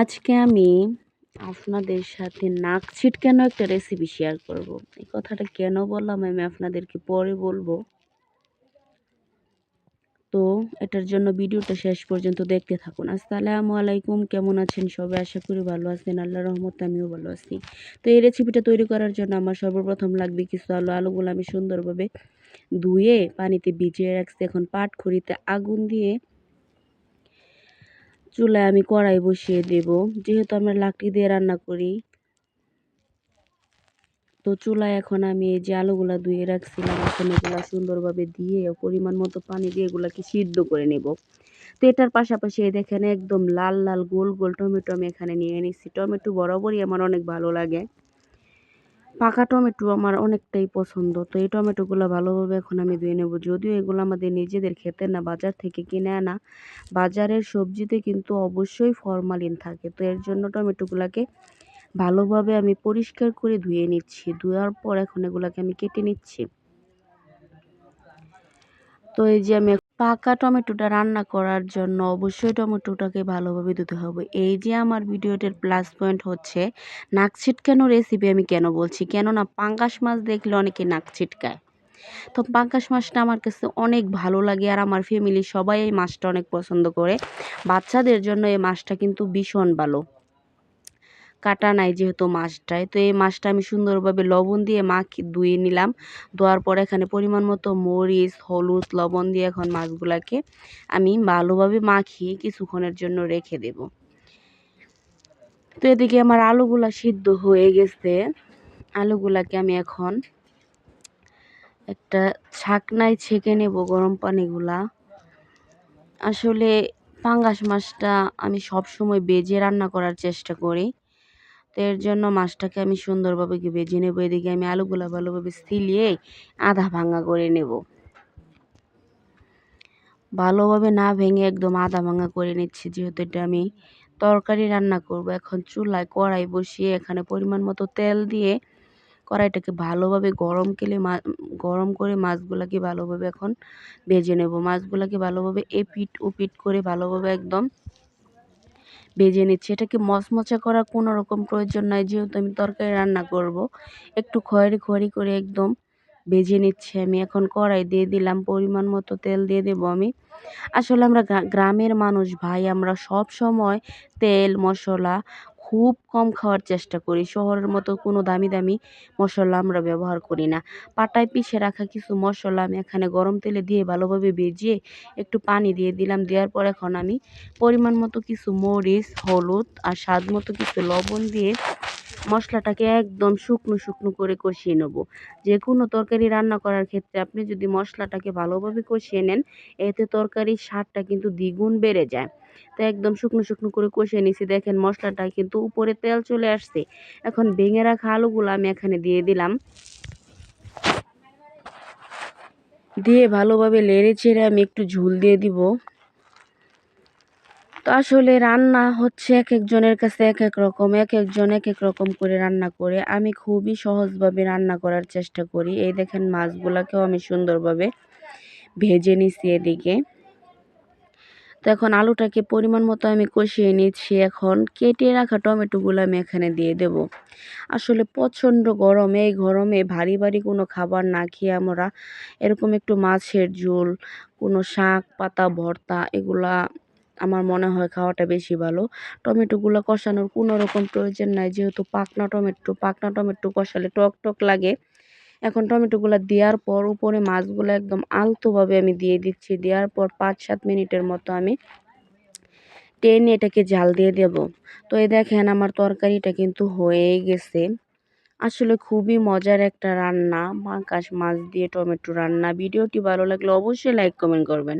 আজকে আমি আপনাদের সাথে নাক ছিটকানো একটা রেসিপি শেয়ার করব। এই কথাটা কেন বললাম আমি আপনাদেরকে পরে বলব। তো এটার জন্য ভিডিওটা শেষ পর্যন্ত দেখতে থাকুন। আসসালামু আলাইকুম, কেমন আছেন সবাই? আশা করি ভালো আছেন। আল্লাহ রহমতে আমিও ভালো আছি। তো এই রেসিপিটা তৈরি করার জন্য আমার সর্বপ্রথম লাগবে কিছু আলু। আলুগুলো আমি সুন্দরভাবে ধুয়ে পানিতে ভিজিয়ে রাখছি। এখন পাট খড়িতে আগুন দিয়ে চুলায় আমি কড়াই বসিয়ে দেব। যেহেতু আমরা লাকড়ি দিয়ে রান্না করি, তো চুলায় এখন আমি এই যে আলুগুলা ধুয়ে রাখছিলাম, এখন এগুলা সুন্দরভাবে দিয়ে পরিমাণ মতো পানি দিয়ে এগুলাকে সিদ্ধ করে নেব। তো এটার পাশাপাশি দেখেন একদম লাল লাল গোল গোল টমেটো আমি এখানে নিয়ে নিচ্ছি টমেটো বরাবরই আমার অনেক ভালো লাগে। পাকা টমেটো আমার অনেকটাই পছন্দ। তো এই টমেটোগুলো ভালোভাবে এখন আমি ধুয়ে নেব। যদিও এগুলো আমাদের নিজেদের খেতে না, বাজার থেকে কিনে আনা। বাজারের সবজিতে কিন্তু অবশ্যই ফরমালিন থাকে। তো এর জন্য টমেটোগুলোকে ভালোভাবে আমি পরিষ্কার করে ধুয়ে নিচ্ছি। ধোয়ার পর এখন এগুলোকে আমি কেটে নিচ্ছি। তো এই যে আমি পাকা টমেটোটা রান্না করার জন্য অবশ্যই টমেটোটাকে ভালোভাবে ধুতে হবে। এই যে আমার ভিডিওটির প্লাস পয়েন্ট হচ্ছে নাক ছিটকানো রেসিপি আমি কেন বলছি? কেননা পাঙ্গাস মাছ দেখলে অনেকে নাক ছিটকায়। তো পাঙ্গাস মাছটা আমার কাছে অনেক ভালো লাগে আর আমার ফ্যামিলি সবাই এই মাছটা অনেক পছন্দ করে। বাচ্চাদের জন্য এই মাছটা কিন্তু ভীষণ ভালো। কাটা নাই যেহেতু মাছটায়। তো এই মাছটা আমি সুন্দরভাবে লবণ দিয়ে মাখি, ধুয়ে নিলাম। ধোয়ার পর এখানে পরিমাণ মতো মরিচ, হলুদ, লবণ দিয়ে এখন মাছগুলাকে আমি ভালোভাবে মাখিয়ে কিছুক্ষণের জন্য রেখে দেব। তো এদিকে আমার আলুগুলা সিদ্ধ হয়ে গেছে। আলুগুলাকে আমি এখন একটা ছাকনায় ছেঁকে নেব গরম পানিগুলা। আসলে পাঙ্গাস মাছটা আমি সব সময় বেজে রান্না করার চেষ্টা করি। তো এর জন্য মাছটাকে আমি সুন্দরভাবে ভেজে নেব। এদিকে আমি আলুগুলো ভালোভাবে সিলিয়ে আধা ভাঙা করে নেব। ভালোভাবে না ভেঙে একদম আধা ভাঙা করে নিচ্ছি, যেহেতু এটা আমি তরকারি রান্না করব। এখন চুলায় কড়াই বসিয়ে এখানে পরিমাণ মতো তেল দিয়ে কড়াইটাকে ভালোভাবে গরম কেলে গরম করে মাছগুলাকে ভালোভাবে এখন ভেজে নেব। মাছগুলাকে ভালোভাবে এপিট ওপিট করে ভালোভাবে একদম ভেজে নিচ্ছি। এটাকে মচমচে করার কোনো রকম প্রয়োজন নাই, যেহেতু আমি তরকারি রান্না করব। একটু খয়েরি খয়েরি করে একদম ভেজে নিচ্ছি আমি। এখন কড়াই দিয়ে দিলাম, পরিমাণ মতো তেল দিয়ে দেব আমি। আসলে আমরা গ্রামের মানুষ ভাই, আমরা সব সময় তেল, মশলা খুব কম খাওয়ার চেষ্টা করি। শহরের মতো কোনো দামি দামি মশলা আমরা ব্যবহার করি না। পাটায় পিষে রাখা কিছু মশলা আমি এখানে গরম তেলে দিয়ে ভালোভাবে ভেজিয়ে একটু পানি দিয়ে দিলাম। দেওয়ার পর এখন আমি পরিমাণ মতো কিছু মরিচ, হলুদ আর স্বাদ মতো কিছু লবণ দিয়ে মশলাটাকে একদম শুকনো শুকনো করে কষিয়ে নেব। যে কোনো তরকারি রান্না করার ক্ষেত্রে আপনি যদি মশলাটাকে ভালোভাবে কষিয়ে নেন, এতে তরকারির স্বাদটা কিন্তু দ্বিগুণ বেড়ে যায়। তো একদম শুকনো শুকনো করে কষিয়ে নিছি। দেখেন মশলাটা কিন্তু উপরে তেল চলে আসছে। এখন ভেঙে রাখা আলুগুলো আমি এখানে দিয়ে দিলাম। দিয়ে ভালোভাবে লেড়ে চেড়ে আমি একটু ঝুল দিয়ে দিব। তো আসলে রান্না হচ্ছে এক একজনের কাছে এক এক রকম এক একজন এক এক রকম করে রান্না করে। আমি খুবই সহজভাবে রান্না করার চেষ্টা করি। এই দেখেন মাছগুলাকেও আমি সুন্দরভাবে ভেজে নিছি এদিকে। তো এখন আলুটাকে পরিমাণ মতো আমি কষিয়ে নিচ্ছি এখন। কেটে রাখা টমেটোগুলো আমি এখানে দিয়ে দেব। আসলে প্রচণ্ড গরম, এই গরমে ভারী ভারী কোনো খাবার না খেয়ে আমরা এরকম একটু মাছের ঝোল, কোনো শাক পাতা, ভর্তা, এগুলা আমার মনে হয় খাওয়াটা বেশি ভালো। টমেটোগুলো কষানোর কোনো রকম প্রয়োজন নাই, যেহেতু পাকনা টমেটো পাকনা টমেটো কষালে টক টক লাগে। এখন টমেটোগুলো দেওয়ার পর উপরে মাছগুলো একদম আলতোভাবে আমি দিয়ে দিচ্ছি। দেওয়ার পর পাঁচ সাত মিনিটের মতো আমি টেনে এটাকে জাল দিয়ে দেব। তো এই দেখেন আমার তরকারিটা কিন্তু হয়ে গেছে। আসলে খুবই মজার একটা রান্না পাঙ্কাশ মাছ দিয়ে টমেটো রান্না। ভিডিওটি ভালো লাগলে অবশ্যই লাইক, কমেন্ট করবেন।